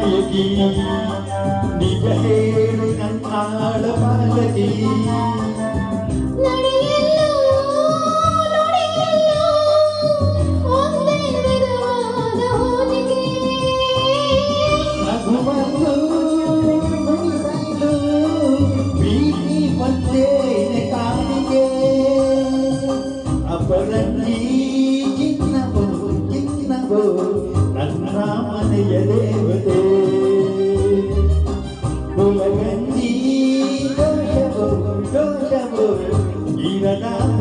ായകി നിജഹേരൻ ആള പാലകീ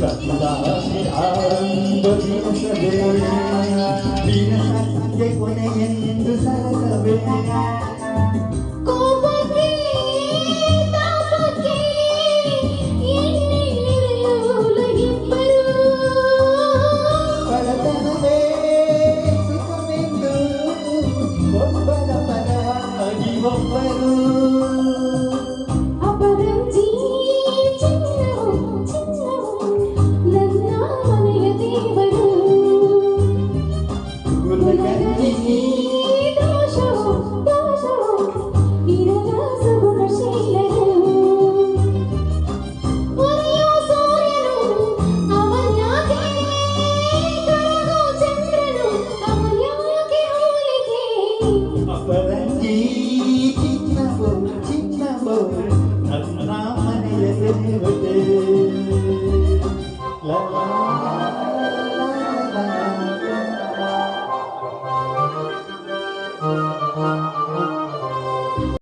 But la la la la